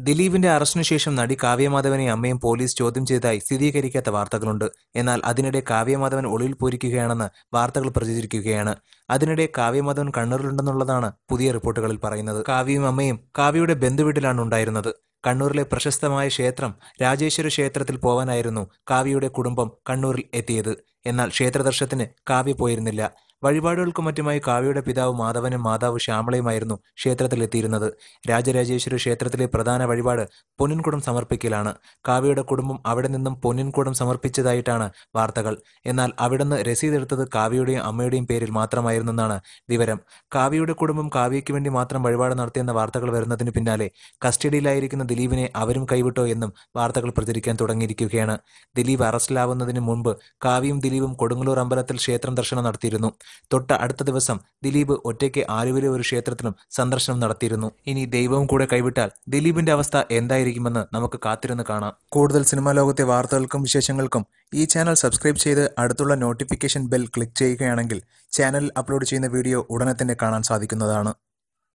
ദിലീപിന്റെ അറസ്റ്റിനു ശേഷം നടി കാവ്യമാധവനെ അമ്മയും പോലീസ് ചോദ്യം ചെയ്തതായി സ്ഥിരീകരിക്കാത്ത വാർത്തകളുണ്ട്. എന്നാൽ അതിനിടെ കാവ്യമാധവൻ ഒളിവിൽ പോയിരിക്കുകയാണെന്ന് വാർത്തകൾ പ്രചരിക്കുകയാണ് അതിനിടെ കാവ്യമാധവൻ കണ്ണൂരിലുണ്ടെന്നുള്ളതാണ് പുതിയ റിപ്പോർട്ടുകളിൽ പറയുന്നത്. കാവ്യയും അമ്മയും കാവ്യയുടെ ബന്ധുവീട്ടിലാണ് ഉണ്ടായിരുന്നത്. കണ്ണൂരിലെ പ്രശസ്തമായ ക്ഷേത്രം രാജേശ്വര ക്ഷേത്രത്തിൽ പോവാനായിരുന്നു കാവ്യയുടെ കുടുംബം കണ്ണൂരിൽ എത്തിയത്. എന്നാൽ ക്ഷേത്രദർശനത്തിന് കാവ്യ പോയിരുന്നില്ല. വഴിപാടുകൾക്കും മറ്റുമായി കാവ്യയുടെ പിതാവ് മാധവനും മാതാവ് ശ്യാമളയുമായിരുന്നു ക്ഷേത്രത്തിലെത്തിയിരുന്നത്. രാജരാജേശ്വര ക്ഷേത്രത്തിലെ പ്രധാന വഴിപാട് പൊന്നിൻകുടം സമർപ്പിക്കലാണ്. കാവ്യയുടെ കുടുംബം അവിടെ നിന്നും പൊന്നിൻകുടം സമർപ്പിച്ചതായിട്ടാണ് വാർത്തകൾ. എന്നാൽ അവിടുന്ന് രസീത് എടുത്തത് കാവ്യയുടെയും അമ്മയുടെയും പേരിൽ മാത്രമായിരുന്നെന്നാണ് വിവരം. കാവ്യയുടെ കുടുംബം കാവ്യയ്ക്ക് വേണ്ടി മാത്രം വഴിപാട് നടത്തിയെന്ന വാർത്തകൾ വരുന്നതിന് പിന്നാലെ കസ്റ്റഡിയിലായിരിക്കുന്ന ദിലീപിനെ അവരും കൈവിട്ടോ എന്നും വാർത്തകൾ പ്രചരിക്കാൻ തുടങ്ങിയിരിക്കുകയാണ്. ദിലീപ് അറസ്റ്റിലാവുന്നതിന് മുൻപ് കാവ്യയും ദിലീപും കൊടുങ്ങല്ലൂർ അമ്പലത്തിൽ ക്ഷേത്രം ദർശനം നടത്തിയിരുന്നു. തൊട്ട അടുത്ത ദിവസം ദിലീപ് ഒറ്റയ്ക്ക് ആലുവിലെ ഒരു ക്ഷേത്രത്തിലും സന്ദർശനം നടത്തിയിരുന്നു. ഇനി ദൈവവും കൂടെ കൈവിട്ടാൽ ദിലീപിന്റെ അവസ്ഥ എന്തായിരിക്കുമെന്ന് നമുക്ക് കാത്തിരുന്ന് കാണാം. കൂടുതൽ സിനിമാ ലോകത്തെ വാർത്തകൾക്കും വിശേഷങ്ങൾക്കും ഈ ചാനൽ സബ്സ്ക്രൈബ് ചെയ്ത് അടുത്തുള്ള നോട്ടിഫിക്കേഷൻ ബെൽ ക്ലിക്ക് ചെയ്യുകയാണെങ്കിൽ ചാനൽ അപ്ലോഡ് ചെയ്യുന്ന വീഡിയോ ഉടനെ തന്നെ കാണാൻ സാധിക്കുന്നതാണ്.